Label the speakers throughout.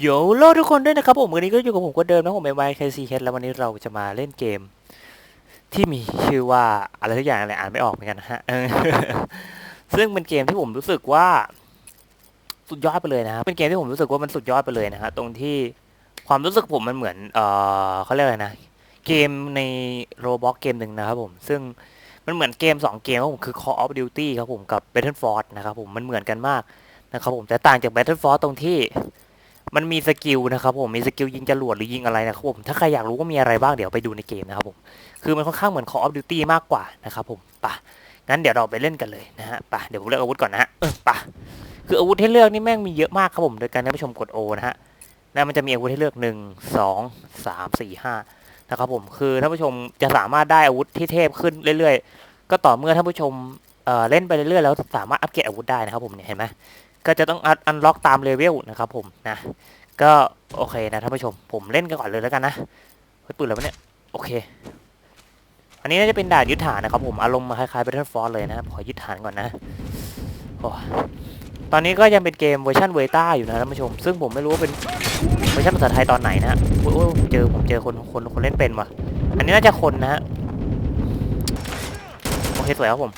Speaker 1: โยโลทุกคนด้วยนะครับผมวันนี้ก็อยู่กับผมคนเดิมนะผมเอ็มไอเคซีเแล้ววันนี้เราจะมาเล่นเกม ที่มีชื่อว่าอะไรทุกอย่างอะไรอ่านไม่ออกเหมือนกันนะฮะซึ่งเป็นเกมที่ผมรู้สึกว่า สุดยอดไปเลยนะครับเป็นเกมที่ผมรู้สึกว่ามันสุดยอดไปเลยนะฮะตรงที่ความรู้สึกผมมันเหมือนเออเขาเรียกอะไรนะเกมในโรบอทเกมหนึ่งนะครับผม ซึ่งมันเหมือนเกมสองเกมครับผมคือ Call of Duty ครับผมกับ Battlefield นะครับผมมันเหมือนกันมากนะครับผมแต่ต่างจาก Battlefield ตรงที่ มันมีสกิลนะครับผมมีสกิลยิงจรวดหรือยิงอะไรนะครับผมถ้าใครอยากรู้ว่ามีอะไรบ้างเดี๋ยวไปดูในเกมนะครับผมคือมันค่อนข้างเหมือน Call of Duty มากกว่านะครับผมปะงั้นเดี๋ยวเราไปเล่นกันเลยนะฮะปะเดี๋ยวผมเลือกอาวุธก่อนนะฮะปะคืออาวุธให้เลือกนี่แม่งมีเยอะมากครับผมโดยการท่านผู้ชมกด O นะฮะแล้วมันจะมีอาวุธให้เลือก 1 2 3 4 5นะครับผมคือท่านผู้ชมจะสามารถได้อาวุธที่เทพขึ้นเรื่อยๆ ก็ต่อเมื่อท่านผู้ชมเอ่อเล่นไปเรื่อยๆแล้วสามารถอัปเกรดอาวุธได้นะครับผมเนี่ยเห็นไหม ก็จะต้องอันล็อกตามเลเวลนะครับผมนะ ก็โอเคนะท่านผู้ชม ผมเล่นกันก่อนเลยแล้วกันนะเฮ้ยปืนอะไรวะเนี่ย โอเค อันนี้น่าจะเป็นด่านยึดฐานนะครับผม อารมณ์มาคล้ายๆ Battlefront เลยนะครับขอยึดฐานก่อนนะโอ้ตอนนี้ก็ยังเป็นเกมเวอร์ชันเวต้าอยู่นะท่านผู้ชม ซึ่งผมไม่รู้ว่าเป็นเวอร์ชันภาษาไทยตอนไหนนะโอ้ยเจอผมเจอคนคนคนเล่นเป็นว่ะ อันนี้น่าจะคนนะฮะ โอเคสวยครับผม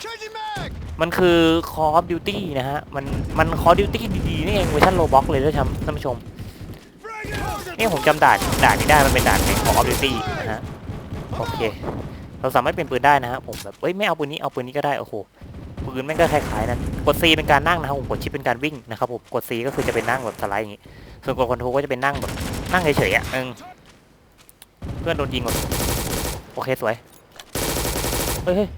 Speaker 1: มันคือ Call of Duty นะฮะ มัน มัน Call of Duty ดีๆนี่เองเวอร์ชันโลบ็อกเลยด้วยท่านผู้ชมนี่ผมจำด่านด่านนี้ได้มันเป็นด่านใน Call of Duty นะฮะ โอเค เราสามารถเปลี่ยนปืนได้นะฮะ ผมแบบเอ้ย ไม่เอาปืนนี้ เอาปืนนี้ก็ได้ โอ้โห ปืนแม่งก็คล้ายๆนะกด C เป็นการนั่งนะครับผม กดชิปเป็นการวิ่งนะครับผม กด C ก็คือจะเป็นนั่งแบบสไลด์อย่างงี้ ส่วนกดคอนโทรลก็จะเป็นนั่งแบบนั่งเฉยๆอะเออเพื่อนโดนยิงหมด โอเคสวย เฮ้ย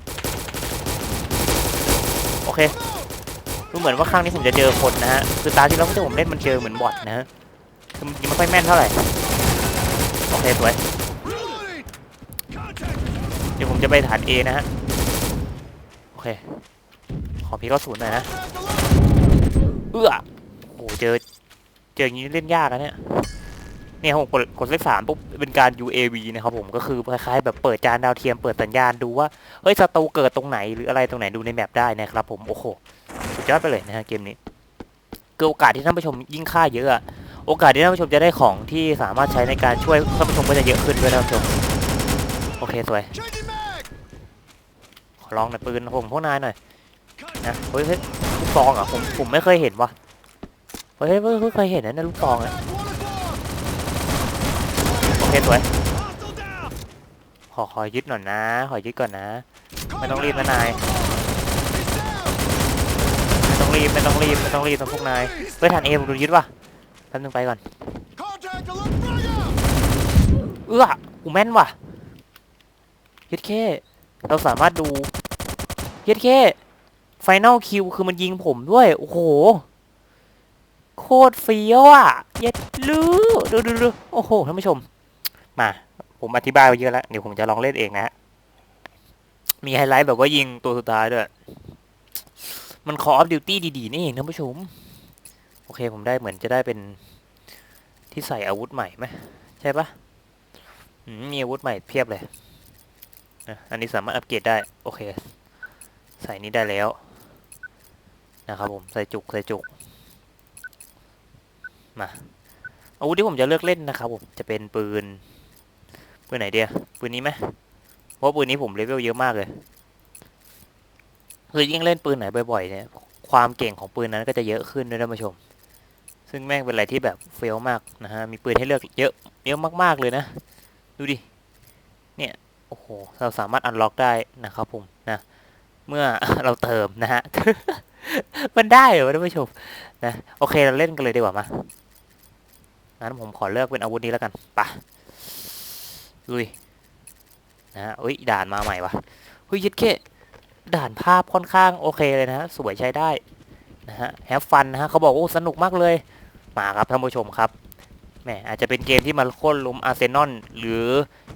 Speaker 1: เฮ้ยโอเคดูเหมือนว่าครั้งนี้ผมจะเจอคนนะฮะคือตาที่แล้วที่ผมเล่นมันเจอเหมือนบอทนะฮะคือมันยิงไม่ค่อยแม่นเท่าไหร่โอเคสวยเดี๋ยวผมจะไปฐาน A นะฮะโอเคขอพีก็ศูนย์หน่อยนะเอื้อโอ้เจอเจออย่างนี้เล่นยากนะเนี่ย เนี่ยผมกดกดเลขสามปุ๊บเป็นการ UAV นะครับผมก็คือคล้ายๆแบบเปิดจานดาวเทียมเปิดสัญญาณดูว่าเฮ้ยศัตรูเกิดตรงไหนหรืออะไรตรงไหนดูในแมปได้นะครับผมโอ้โหสุดยอดไปเลยนะฮะเกมนี้คือโอกาสที่ท่านผู้ชมยิ่งค่าเยอะ โอกาสที่ท่านผู้ชมจะได้ของที่สามารถใช้ในการช่วยท่านผู้ชมก็จะเยอะขึ้นด้วยท่านผู้ชมโอเคสวยขอลองหน่อยปืนผมพวกนายหน่อยนะเฮ้ยลูกซองอะผมผมไม่เคยเห็นว่ะเฮ้ยเฮ้ยเฮ้ยเคยเห็นนะนี่ยลูกซองอะ
Speaker 2: One o'clock!
Speaker 1: โอ เคสวยขอขอยึดหน่อยนะ ขอยึดก่อนนะ ไม่ต้องรีบนะนาย ไม่ต้องรีบ ไม่ต้องรีบ ไม่ต้องรีบนะพวกนายเฮ้ยฐานเอผมโดนยึดว่ะแป๊บนึงไปก่อน เอื้อกูแม่นว่ะยึดเคเราสามารถดูยึดเคไฟนอลคิวคือมันยิงผมด้วย โอ้โห โคตรเฟี้ยวอะ เย็ดลือดูดูดูโอ้โห ท่านผู้ชม มา ผมอธิบายไปเยอะแล้ว เดี๋ยวผมจะลองเล่นเองนะฮะ มีไฮไลท์แบบว่ายิงตัวสุดท้ายด้วย มัน Call of Duty ดีๆ นี่เองท่านผู้ชม โอเคผมได้เหมือนจะได้เป็นที่ใส่อาวุธใหม่ไหมใช่ปะมมีอาวุธใหม่เพียบเลยนะอันนี้สามารถอัปเกรดได้ โอเค ใส่นี้ได้แล้ว นะครับผม ใส่จุก ใส่จุก มาอาวุธที่ผมจะเลือกเล่นนะครับผม จะเป็นปืน ปืนไหนเดียปืนนี้ไหมเพราะปืนนี้ผมเลเวลเยอะมากเลยคือยิ่งเล่นปืนไหนบ่อยๆเนี่ยความเก่งของปืนนั้นก็จะเยอะขึ้นด้วยท่านผู้ชม ซึ่งแม่งเป็นอะไรที่แบบเฟลมากนะฮะมีปืนให้เลือกเยอะเยอะมากๆเลยนะ ดูดิเนี่ยโอ้โหเราสามารถอันล็อกได้นะครับผมนะเมื่อเราเติมนะฮะมันได้เหรอท่านผู้ชมนะโอเคเราเล่นกันเลยดีกว่ามางั้นผมขอเลือกเป็นอาวุธนี้แล้วกันไปะ ลุยนะฮะเอ้ยด่านมาใหม่วะเฮ้ยยึดเคด่านภาพค่อนข้างโอเคเลยนะฮะสวยใช้ได้นะฮะแฮฟฟันนะฮะเขาบอกโอ้สนุกมากเลย มาครับท่านผู้ชมครับแหมอาจจะเป็นเกมที่มาโค่นล้มอาร์เซนอลหรือ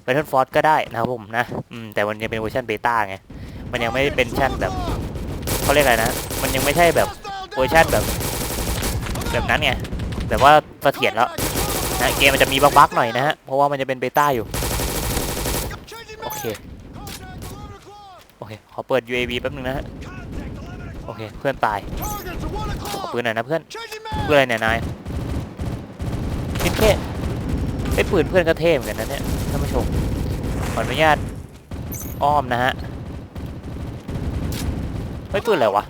Speaker 1: Battlefront ก็ได้นะครับผมนะอืมแต่มันยังเป็นเวอร์ชันเบต้าไงมันยังไม่ได้เป็นชั่นแบบเขาเรียกอะไรนะ มันยังไม่ใช่แบบเวอร์ชันแบบ แบบนั้นไงแบบว่าเสถียรแล้วนะเกมมันจะมีบั๊กๆหน่อยนะฮะเพราะว่ามันจะเป็นเบต้าอยู่ โอเคโอเค ขอเปิด UAV แป๊บนึงนะฮะ โอเค เพื่อนตาย ขอปืนหน่อยนะเพื่อน เพื่อ
Speaker 2: mag!
Speaker 1: อะไรเนี่ยนายไอ้ปืนเพื่อนก็เท่เหมือนกันนะเนี่ย ท่านผู้ชม ขออนุญาตอ้อมนะฮะเฮ้ยปืนอะไรวะ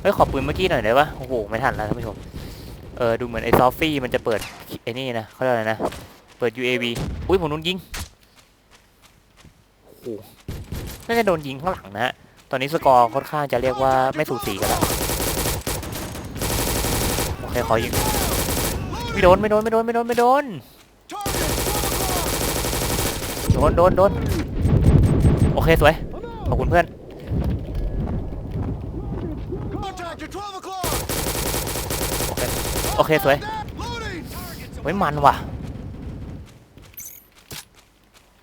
Speaker 1: เฮ้ยขอปืนเมื่อกี้หน่อยได้ปะโอ้โห ไม่ทันแล้วท่านผู้ชม เออดูเหมือนไอ้ซอฟฟี่มันจะเปิดไอ้นี่นะเขาเรียกอะไรนะ เปิด UAV อุ้ยผมโดนยิง โหน่าจะโดนยิงข้างหลังนะฮะ ตอนนี้สกอร์ค่อนข้างจะเรียกว่าไม่สูสีกันแล้ว โอเคขอยิงไม่โดนไม่โดนไม่โดนไม่โดนไม่โดน โดนโดนโดน โอเคสวย ขอบคุณเพื่อน โอเค โอเคสวย
Speaker 2: Loading.
Speaker 1: ไว้ยมันว่ะ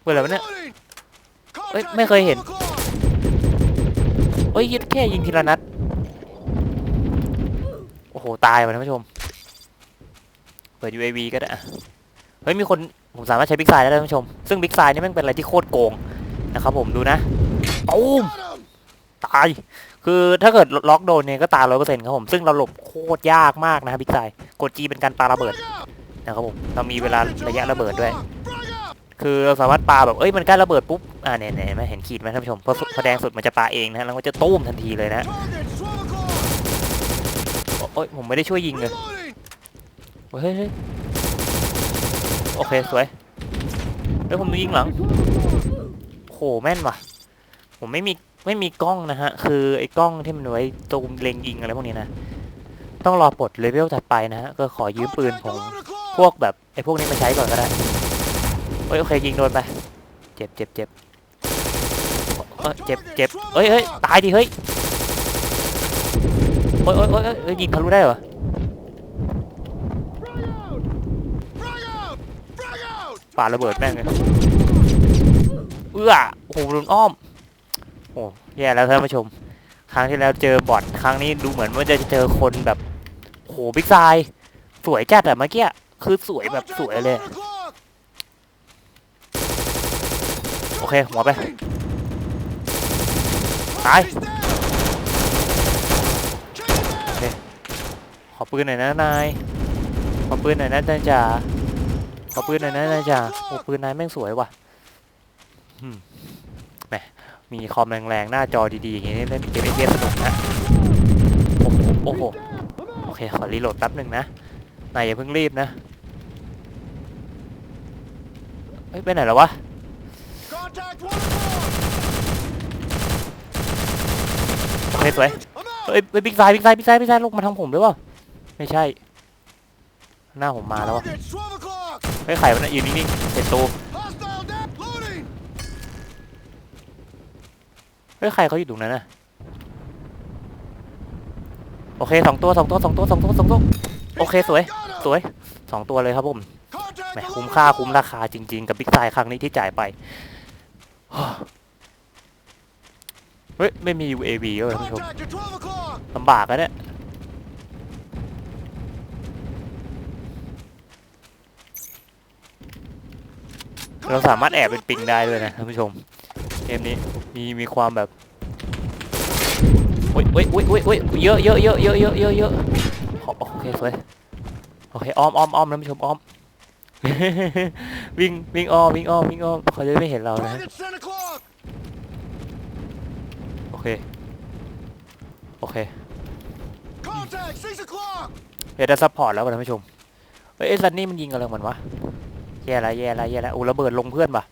Speaker 1: เปิดอะไรวะเนี่ย อ้ยไม่เคยเห็นเอ้ยยิดแค่ยิงทีละนัด โอ้โห ตายว่ะท่านผู้ชม เปิด UAV ก็ได้ เฮ้ย มีคน ผมสามารถใช้บิ๊กไซด์ได้ท่านผู้ชม ซึ่งบิ๊กไซด์นี่แม่งเป็นอะไรที่โคตรโกง นะครับผมดูนะตูมตาย คือถ้าเกิดล็อกโดนเนี่ยก็ตายร้อยเปอร์เซ็นต์ครับผม ซึ่งเราหลบโคตรยากมากนะครับบิ๊กไซด์กด G เป็นการปาระเบิด นะครับผม เรามีเวลาระยะระเบิดด้วย คือเราสามารถปาแบบเอ้ยมันใกล้ระเบิดปุ๊บอ่าเนี่ยเนี่ยเห็นไหมเห็นขีดไหมท่านผู้ชมพอสุดพอแดงสุดมันจะปาเองนะฮะแล้วก็จะตุ้มทันทีเลยนะโอ้ยผมไม่ได้ช่วยยิงเลยเฮ้ยโอเคสวยเฮ้ยผมยิงหลังโหแม่นว่ะ ผมไม่มีไม่มีกล้องนะฮะ คือไอ้กล้องที่มันไว้ตูมเล็งยิงอะไรพวกนี้นะ ต้องรอปลดเลเวลถัดไปนะฮะ ก็ขอยืมปืนของพวกแบบไอ้พวกนี้มาใช้ก่อนก็ได้ เฮ้ยโอเคยิงโดนไป เจ็บเจ็บเจ็บเอ้ยเจ็บเจ็บเฮ้ยเฮ้ยตายดิเฮ้ยโอ้ยโอ้ยโอ้ยเอ้ยยิงทะลุได้เหรอ
Speaker 2: Frag out. Frag out.
Speaker 1: ปาระเบิดแม่งเลยเอื้อโอ้โหโดนอ้อมโอ้แย่แล้วท่านผู้ชม ครั้งที่แล้วเจอบอทครั้งนี้ดูเหมือนว่าจะเจอคนแบบโหบิ๊กไซด์สวยจัดอะเมื่อกี้คือสวยแบบสวยเลย
Speaker 2: Contact 11 o'clock.
Speaker 1: โอเค หัวไป ตาย
Speaker 2: He's down. Change it back.
Speaker 1: ขอปืนหน่อยนะนาย ขอปืนหน่อยนะนายจ๋า ขอปืนหน่อยนะนายจ๋า โอ้ปืนนายแม่งสวยว่ะอืมแหม มีคอมแรงๆ หน้าจอดีๆ อย่างงี้เล่นเกมเอสนุกนะ โอ้โห โอ้โห โอเค ขอรีโหลดแป๊บหนึ่งนะ นายอย่าเพิ่งรีบนะเฮ้ยไปไหนแล้ววะ
Speaker 2: Contact 1 o'clock.
Speaker 1: โอเคสวย
Speaker 2: I'm out.
Speaker 1: เฮ้ยเฮ้ยบิ๊กไซด์บิ๊กไซด์บิ๊กไซด์บิ๊กไซด์ลงมาทางผมด้วยวะไม่ใช่ หน้าผมมาแล้ววะ
Speaker 2: Target 12 o'clock.
Speaker 1: เฮ้ยไข่มันยืนนิ่งๆเสร็จตู
Speaker 2: Hostile down. Loading.
Speaker 1: เฮ้ยใครเขาอยู่ตรงนั้นน่ะโอเคสองตัวสองตัวสองตัวสองตัวสองตัวโอเคสวย
Speaker 2: Got him.
Speaker 1: สวยสองตัวเลยครับผม
Speaker 2: Contact
Speaker 1: แหม
Speaker 2: 11
Speaker 1: คุ้มค่า
Speaker 2: o'clock.
Speaker 1: คุ้มราคาจริง ๆ กับบิ๊กไซครั้งนี้ที่จ่ายไป เฮ้ย ไม่มี UAV ด้วยท่านผู้ชม
Speaker 2: Contact at 12 o'clock.
Speaker 1: ลำบากอะเนี่ยเราสามารถแอบเป็นปิงได้ด้วยนะท่านผู้ชมเกมนี้มีมีความแบบโอ้ยโอ้ยโอ้ยโอ้ยโอ้ยเยอะเยอะเยอะเยอะเยอะเยอะเยอะโอโอเคสวยโอเคอ้อมอ้อมอ้อมท่านผู้ชมอ้อม วิ่งวิ่งอ้อมวิ่งอ้อมวิ่งอ้อมเขาจะไม่เห็นเรานะ
Speaker 2: Target 10 o'clock.
Speaker 1: โอเค โอเค
Speaker 2: Contact 6 o'clock.
Speaker 1: เดี๋ยวจะซัพพอร์ตแล้วท่านผู้ชมเฮ้ยไอ้ซันนี่มันยิงอะไรของมันวะ แย่ละแย่ละแย่ละโอ้ระเบิดลงเพื่อนปะ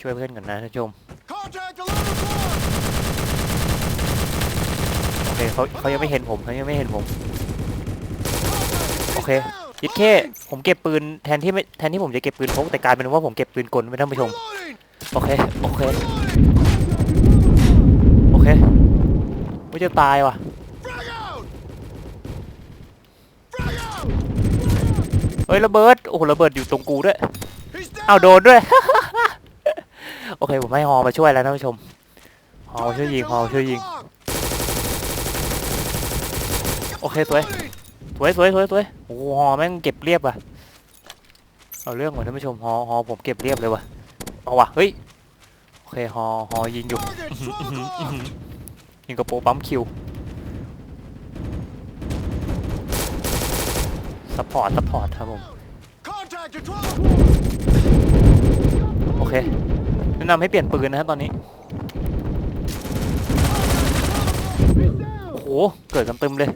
Speaker 1: ช่วยเพื่อนก่อนนะท่านผู้ชม
Speaker 2: Contact 11 o'clock.
Speaker 1: โอเคเขาเขายังไม่เห็นผมเขายังไม่เห็นผม
Speaker 2: Contact. He's
Speaker 1: Okay.
Speaker 2: down.
Speaker 1: ยิดเค่ผมเก็บปืนแทนที่ไม่แทนที่ผมจะเก็บปืนพกแต่กลายเป็นว่าผมเก็บปืนกลไปท่านผู้ชมโอเคโอเคโอเคไม่จะตายว่ะเฮ้ยระเบิดโอ้โหระเบิดอยู่ตรงกูด้วย
Speaker 2: He's down.
Speaker 1: อ้าโดนด้วย โอเคผมให้ฮอมาช่วยแล้วท่านผู้ชมฮอมาช่วยยิงฮอมาช่วยยิงโอเคสวย วยสวยสวยสวยโอ้หอแม่งเก็บเรียบว่ะเอาเรื่องว่ะท่านผู้ชมฮอฮอผมเก็บเรียบเลยว่ะเอาว่ะเฮ้ยโอเคฮอฮอยิงอยู่ยิงกระโปงปั๊มคิวซัพพอร์ตซัพพอร์ตครับผม
Speaker 2: Contact at 12 o'clock.
Speaker 1: เคแนะนำให้เปลี่ยนปืนนะฮะตอนนี้โอ้โหเกิดกันเต็มเลย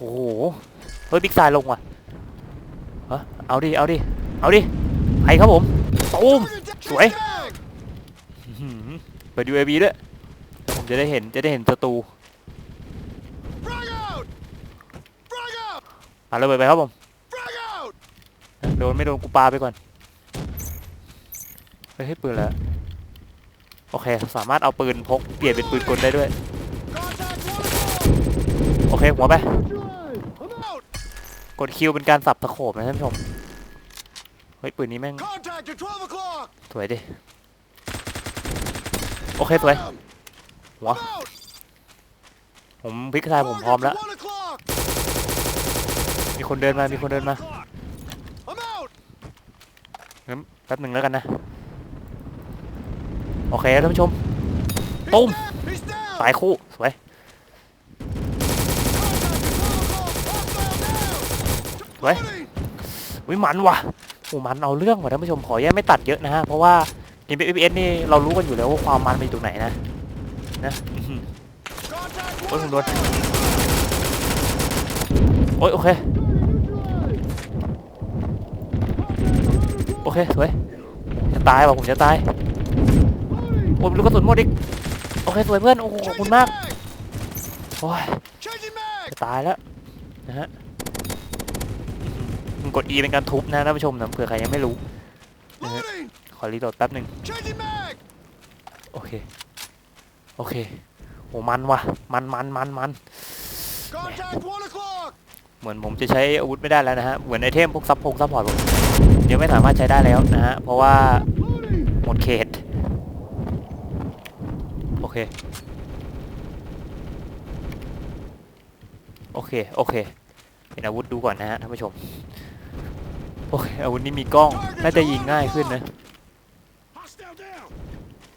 Speaker 1: โอ้โห เฮ้ยบิ๊กซายลงว่ะเฮ้ยเอาดิ เอาดิ เอาดิไปครับผมตูมสวยอื้อหือเปิด UAV ด้วยผมจะได้เห็น จะได้เห็นศัตรู
Speaker 2: ไปา
Speaker 1: ระเบิดไปครับผม โดนไม่โดนกูปาไปก่อนเฮ้ยให้ปืนแล้ว โอเค สามารถเอาปืนพก เปลี่ยนเป็นปืนกลได้ด้วย โอเค หัวไป กดคิวเป็นการสับตะโขบนะท่านผู้ชม เฮ้ยปืนนี้แม่ง
Speaker 2: Contact at 12 o'clock!
Speaker 1: สวยดิ โอเคสวย
Speaker 2: Got him!
Speaker 1: หัว
Speaker 2: I'm out!
Speaker 1: ผมพลิกซ้ายผมพร้อมแล้ว
Speaker 2: Target at 1 o'clock!
Speaker 1: มีคนเดินมา มีคนเดินมา
Speaker 2: I'm out!
Speaker 1: งั้นแป๊บหนึ่งแล้วกันนะ โอเคท่านผู้ชม Boom.
Speaker 2: He's down! He's down!
Speaker 1: สายคู่ สวย
Speaker 2: Contact at 12 o'clock! Hostile down!
Speaker 1: สวยวิมันว่ะโอ้มันเอาเรื่องว่ะท่านผู้ชมขอแยกไม่ตัดเยอะนะฮะเพราะว่าเกม FPS นี่เรารู้กันอยู่แล้วว่าความมันมันอยู่ตรงไหนนะนะโอ้ยผมโดนโอ้ยโอเคโอเคสวยจะตายว่ะผมจะตายโอ้ยลูกกระสุนหมดอีกโอเคสวยเพื่อนโอ้โหขอบคุณมากโอ้ยจะตายแล้วนะฮะ กด E เป็นการทุบนะท่านผู้ชมนะเผื่อใครยังไม่รู้
Speaker 2: Loading!
Speaker 1: ขอรีโหลดแป๊บหนึ่ง
Speaker 2: Changing mag!
Speaker 1: โอเค โอเคโอ้มันว่ะ มันมันมันมัน
Speaker 2: Contact 1 o'clock!
Speaker 1: เหมือนผมจะใช้อาวุธไม่ได้แล้วนะฮะ เหมือนไอเทมพวกซับพงซัพพอร์ตผมเดี๋ยวไม่สามารถใช้ได้แล้วนะฮะ เพราะว่า
Speaker 2: Loading!
Speaker 1: หมดเขต โอเค โอเค โอเค เป็นอาวุธดูก่อนนะฮะท่านผู้ชม โอเคอาวุธนี้มีกล้อง น่าจะยิงง่ายขึ้นนะ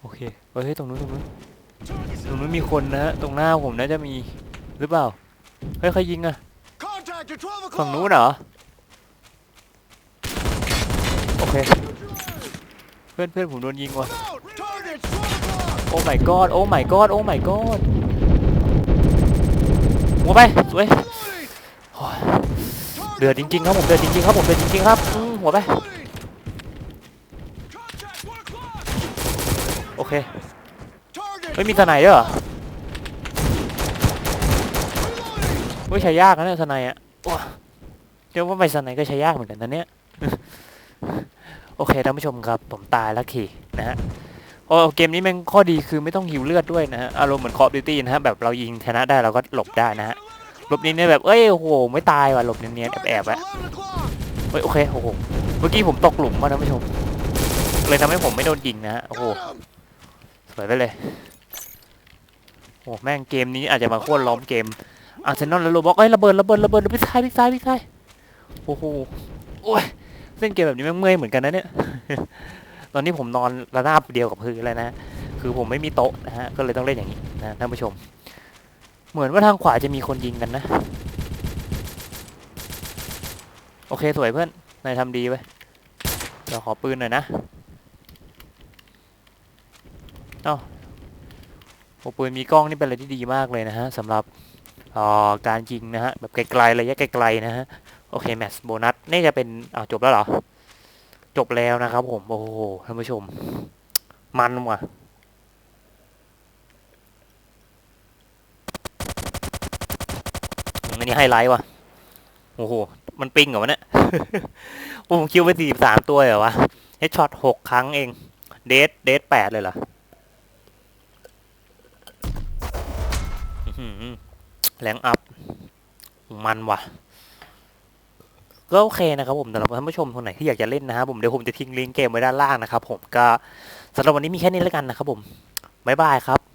Speaker 1: โอเคเฮ้ยตรงนู้นตรงนู้นตรงนู้นมีคนนะฮะ ตรงหน้าผมน่าจะมีหรือเปล่า เฮ้ยใครยิงอะฝั่งนู้นเหรอ โอเค เพื่อนเพื่อนผมโดนยิงว่ะ โอ้ my god โอ้ my god โอ้ my god หัวไปสวย
Speaker 2: Loading!
Speaker 1: โอ้ย
Speaker 2: Target
Speaker 1: เดือดจริงๆครับผมเดือดจริงๆครับผมเดือดจริงๆครับอืมหัวไปโอเค
Speaker 2: Target
Speaker 1: เฮ้ยมีสนด์ด้วยเหรอเฮ้ยใช้ยากนะเนี่ยสนด์อะว้เดี๋ยวว่าไปสไนด์ก็ใช้ยากเหมือนกันนะเนี่ยโอเคท่านผู้ชมครับผมตายแล้วขี่นะฮะโอ้เกมนี้แม่งข้อดีคือไม่ต้องหิวเลือดด้วยนะฮะอารมณ์เหมือนคอ f Duty นะฮะแบบเรายิงชนะได้เราก็หลบได้นะฮะ ลบนี้เนี่ยแบบเอ้ยโอ้โหไม่ตายว่ะหลบเนียนๆแอบๆ
Speaker 2: Target
Speaker 1: อะเฮ้ยโอเคโอ้โหเมื่อกี้ผมตกหลุมมาท่านผู้ชม เลยทำให้ผมไม่โดนยิงนะฮะโอ้โหสวยไปเลยโอ้แม่งเกมนี้อาจจะมาโค่นล้อมเกมอาร์เซนอลแล้วโรบอกเอ้ยระเบิดระเบิดระเบิดพี่ซ้ายพี่ซ้ายพี่ซ้ายโอ้โหโอ้ยเล่นเกมแบบนี้แม่งเมื่อยเหมือนกันนะเนี่ยตอนนี้ผมนอนระนาบเดียวกับพื้นเลยนะ คือผมไม่มีโต๊ะนะฮะ ก็เลยต้องเล่นอย่างนี้นะท่านผู้ชม เหมือนว่าทางขวาจะมีคนยิงกันนะ โอเคสวยเพื่อน นายทำดีไว้ยเดี๋ยวขอปืนหน่อยนะโอ้ปืนมีกล้องนี่เป็นอะไรที่ดีมากเลยนะฮะสำหรับออการยิงนะฮะแบบไกลๆระยะไกลๆนะฮะโอเคแมตช์โบนัสนี่จะเป็นอ้าวจบแล้วเหรอ จบแล้วนะครับผม โอ้โหท่านผู้ชม มันว่ะ อันนี้ไฮไลท์ว่ะ โอ้โห มันปิงเหรอวะเนี่ย โอ้ผมคิวไปสี่สามตัวเหรอวะเฮดช็อตหกครั้งเอง เดทเดทแปดเลยเหรออื้อหือแรงอัพ มันว่ะ ก็โอเคนะครับผมสำหรับท่านผู้ชมคนไหนที่อยากจะเล่นนะครับผมเดี๋ยวผมจะทิ้งลิงก์เกมไว้ด้านล่างนะครับผมก็สำหรับวันนี้มีแค่นี้แล้วกันนะครับผม บ๊ายบายครับ